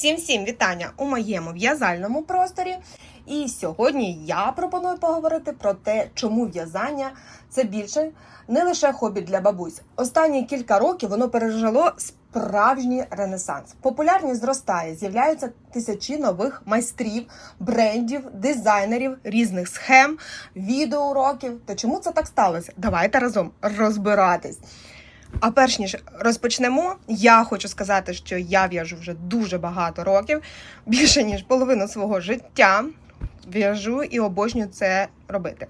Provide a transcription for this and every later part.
Всім всім вітання у моєму в'язальному просторі. І сьогодні я пропоную поговорити про те, чому в'язання це більше не лише хобі для бабусь. Останні кілька років воно пережило справжній ренесанс. Популярність зростає, з'являються тисячі нових майстрів, брендів, дизайнерів, різних схем, відеоуроків. Та чому це так сталося? Давайте разом розбиратись. А перш ніж розпочнемо, я хочу сказати, що я в'яжу вже дуже багато років, більше ніж половину свого життя. В'яжу і обожнюю це робити.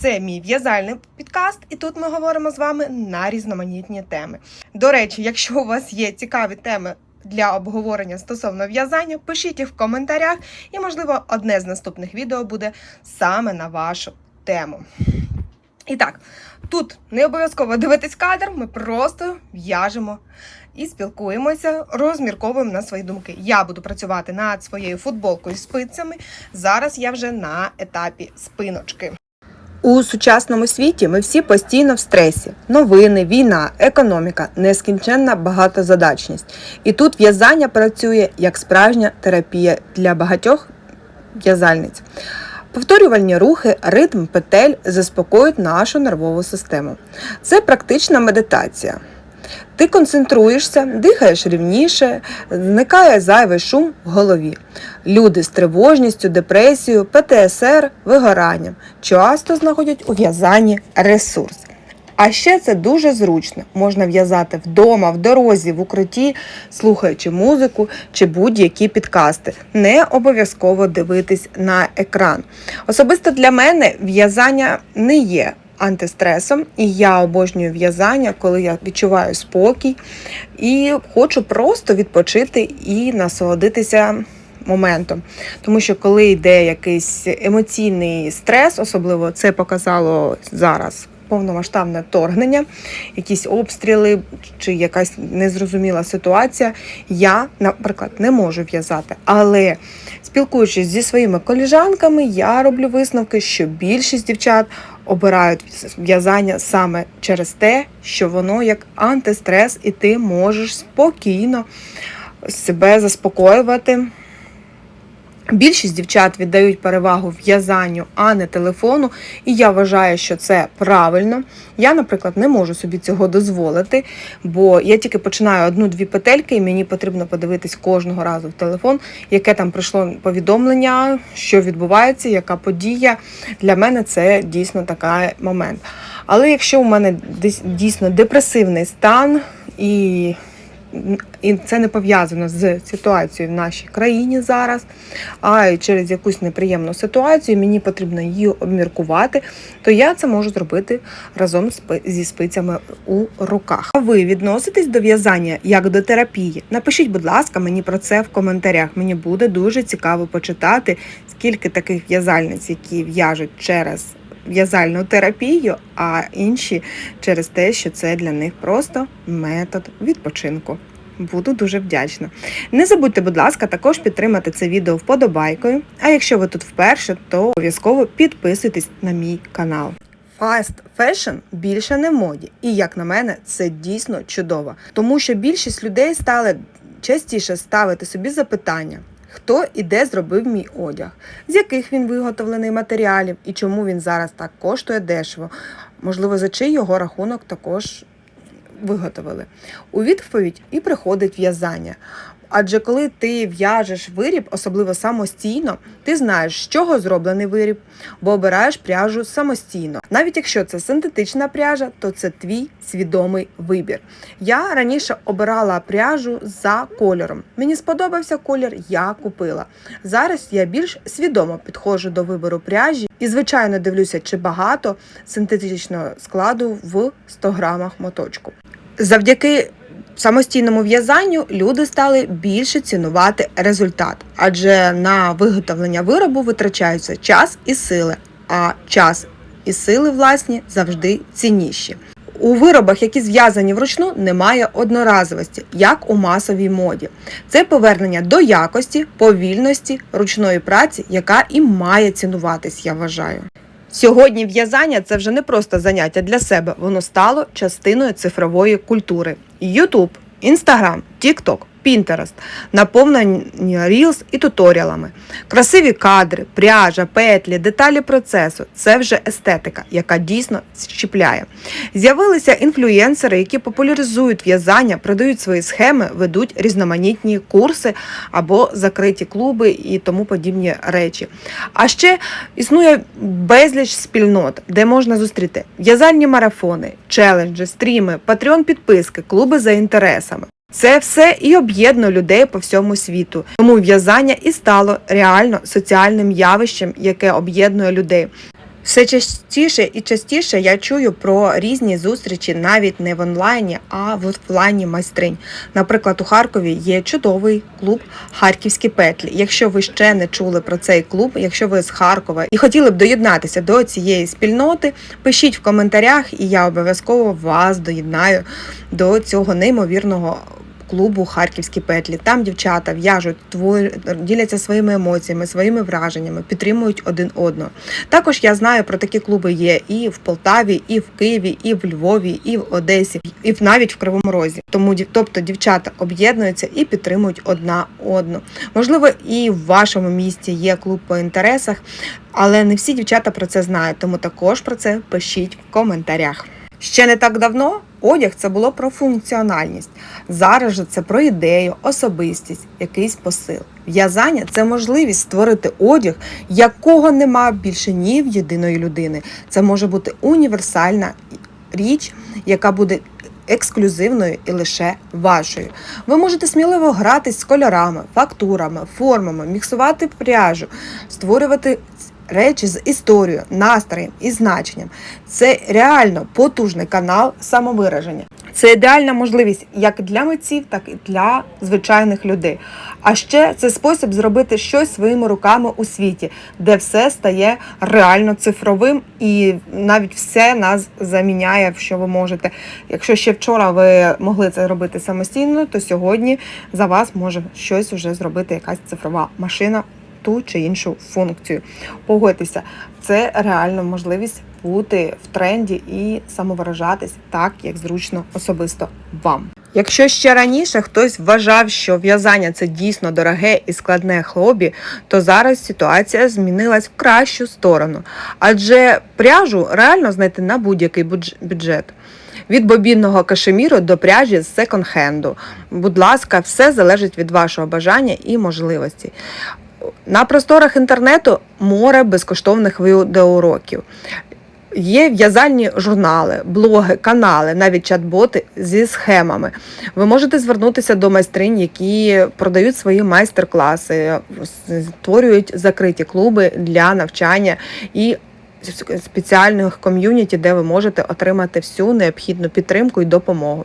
Це мій в'язальний підкаст, і тут ми говоримо з вами на різноманітні теми. До речі, якщо у вас є цікаві теми для обговорення стосовно в'язання, пишіть їх в коментарях, і, можливо, одне з наступних відео буде саме на вашу тему. І так, тут не обов'язково дивитись кадр, ми просто в'яжемо і спілкуємося, розмірковуємо на свої думки. Я буду працювати над своєю футболкою з спицями. Зараз я вже на етапі спиночки. У сучасному світі ми всі постійно в стресі: новини, війна, економіка, нескінченна багатозадачність. І тут в'язання працює як справжня терапія для багатьох в'язальниць. Повторювальні рухи, ритм петель заспокоюють нашу нервову систему. Це практична медитація. Ти концентруєшся, дихаєш рівніше, зникає зайвий шум в голові. Люди з тривожністю, депресією, ПТСР, вигоранням часто знаходять у в'язанні ресурс. А ще це дуже зручно. Можна в'язати вдома, в дорозі, в укритті, слухаючи музику чи будь-які підкасти. Не обов'язково дивитись на екран. Особисто для мене в'язання не є антистресом, і я обожнюю в'язання, коли я відчуваю спокій і хочу просто відпочити і насолодитися. Моментом, тому що коли йде якийсь емоційний стрес, особливо це показало зараз повномасштабне вторгнення, якісь обстріли чи якась незрозуміла ситуація, я, наприклад, не можу в'язати. Але спілкуючись зі своїми коліжанками, я роблю висновки, що більшість дівчат обирають в'язання саме через те, що воно як антистрес, і ти можеш спокійно себе заспокоювати. Більшість дівчат віддають перевагу в'язанню, а не телефону, і я вважаю, що це правильно. Я, наприклад, не можу собі цього дозволити, бо я тільки починаю одну-дві петельки, і мені потрібно подивитись кожного разу в телефон, яке там прийшло повідомлення, що відбувається, яка подія. Для мене це дійсно такий момент. Але якщо у мене дійсно депресивний стан і і це не пов'язано з ситуацією в нашій країні зараз, а через якусь неприємну ситуацію, мені потрібно її обміркувати, то я це можу зробити разом зі спицями у руках. А ви відноситесь до в'язання як до терапії? Напишіть, будь ласка, мені про це в коментарях. Мені буде дуже цікаво почитати, скільки таких в'язальниць, які в'яжуть через в'язальну терапію, а інші через те, що це для них просто метод відпочинку. Буду дуже вдячна. Не забудьте, будь ласка, також підтримати це відео вподобайкою. А якщо ви тут вперше, то обов'язково підписуйтесь на мій канал. Fast fashion більше не в моді, і як на мене, це дійсно чудово, тому що більшість людей стали частіше ставити собі запитання. Хто і де зробив мій одяг, з яких він виготовлений матеріалів і чому він зараз так коштує дешево? Можливо, за чий його рахунок також виготовили. У відповідь і приходить в'язання. Адже коли ти в'яжеш виріб, особливо самостійно, ти знаєш, з чого зроблений виріб, бо обираєш пряжу самостійно. Навіть якщо це синтетична пряжа, то це твій свідомий вибір. Я раніше обирала пряжу за кольором. Мені сподобався колір, я купила. Зараз я більш свідомо підходжу до вибору пряжі і, звичайно, дивлюся, чи багато синтетичного складу в 100 грамах моточку. Завдяки самостійному в'язанню люди стали більше цінувати результат, адже на виготовлення виробу витрачаються час і сили, а час і сили власні завжди цінніші. У виробах, які зв'язані вручну, немає одноразовості, як у масовій моді. Це повернення до якості, повільності, ручної праці, яка і має цінуватись, я вважаю. Сьогодні в'язання це вже не просто заняття для себе, воно стало частиною цифрової культури. Ютуб, Інстаграм, Тікток Pinterest, наповнені Reels і туторіалами. Красиві кадри, пряжа, петлі, деталі процесу це вже естетика, яка дійсно щіпляє. З'явилися інфлюєнсери, які популяризують в'язання, продають свої схеми, ведуть різноманітні курси або закриті клуби і тому подібні речі. А ще існує безліч спільнот, де можна зустріти в'язальні марафони, челенджі, стріми, патреон підписки, клуби за інтересами. Це все і об'єднує людей по всьому світу. Тому в'язання і стало реально соціальним явищем, яке об'єднує людей. Все частіше і частіше я чую про різні зустрічі навіть не в онлайні, а в офлайні майстринь. Наприклад, у Харкові є чудовий клуб Харківські петлі. Якщо ви ще не чули про цей клуб, якщо ви з Харкова і хотіли б доєднатися до цієї спільноти, пишіть в коментарях, і я обов'язково вас доєднаю до цього неймовірного. Клубу Харківські петлі. Там дівчата в'яжуть, діляться своїми емоціями, своїми враженнями, підтримують один одного. Також я знаю про такі клуби є і в Полтаві, і в Києві, і в Львові, і в Одесі, і навіть в Кривому Розі. Тому тобто дівчата об'єднуються і підтримують одна одну. Можливо, і в вашому місті є клуб по інтересах, але не всі дівчата про це знають, тому також про це пишіть в коментарях. Ще не так давно одяг це було про функціональність. Зараз же це про ідею, особистість, якийсь посил. В'язання це можливість створити одяг, якого нема більше ні в єдиної людини. Це може бути універсальна річ, яка буде ексклюзивною і лише вашою. Ви можете сміливо гратись з кольорами, фактурами, формами, міксувати пряжу, створювати речі з історією, настроєм і значенням. Це реально потужний канал самовираження. Це ідеальна можливість як для митців, так і для звичайних людей. А ще це спосіб зробити щось своїми руками у світі, де все стає реально цифровим, і навіть все нас заміняє, що ви можете. Якщо ще вчора ви могли це робити самостійно, то сьогодні за вас може щось вже зробити якась цифрова машина. Ту чи іншу функцію. Погодьтеся, це реальна можливість бути в тренді і самовиражатись так, як зручно особисто вам. Якщо ще раніше хтось вважав, що в'язання це дійсно дороге і складне хобі, то зараз ситуація змінилась в кращу сторону, адже пряжу реально знайти на будь-який бюджет. Від бобінного кашеміру до пряжі з секонд-хенду. Будь ласка, все залежить від вашого бажання і можливості. На просторах інтернету море безкоштовних відеоуроків. Є в'язальні журнали, блоги, канали, навіть чат-боти зі схемами. Ви можете звернутися до майстринь, які продають свої майстер-класи, створюють закриті клуби для навчання і спеціальних ком'юніті, де ви можете отримати всю необхідну підтримку і допомогу.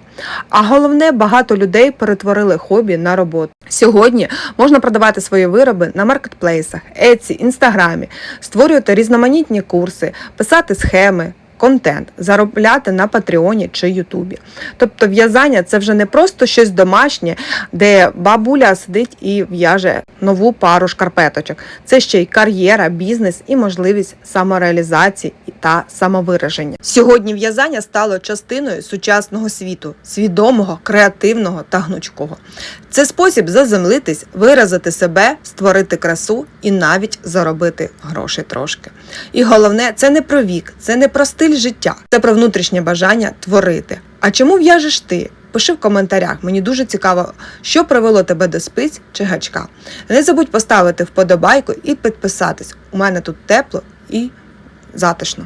А головне, багато людей перетворили хобі на роботу. Сьогодні можна продавати свої вироби на маркетплейсах, Etsy, Інстаграмі, створювати різноманітні курси, писати схеми. Контент заробляти на Патреоні чи Ютубі. Тобто в'язання це вже не просто щось домашнє, де бабуля сидить і в'яже нову пару шкарпеточок. Це ще й кар'єра, бізнес і можливість самореалізації та самовираження. Сьогодні в'язання стало частиною сучасного світу, свідомого, креативного та гнучкого. Це спосіб заземлитись, виразити себе, створити красу і навіть заробити гроші трошки. І головне, це не про вік, це не про стиль життя, це про внутрішнє бажання творити. А чому в'яжеш ти? Пиши в коментарях, мені дуже цікаво, що привело тебе до спиць чи гачка. Не забудь поставити вподобайку і підписатись. У мене тут тепло і затишно.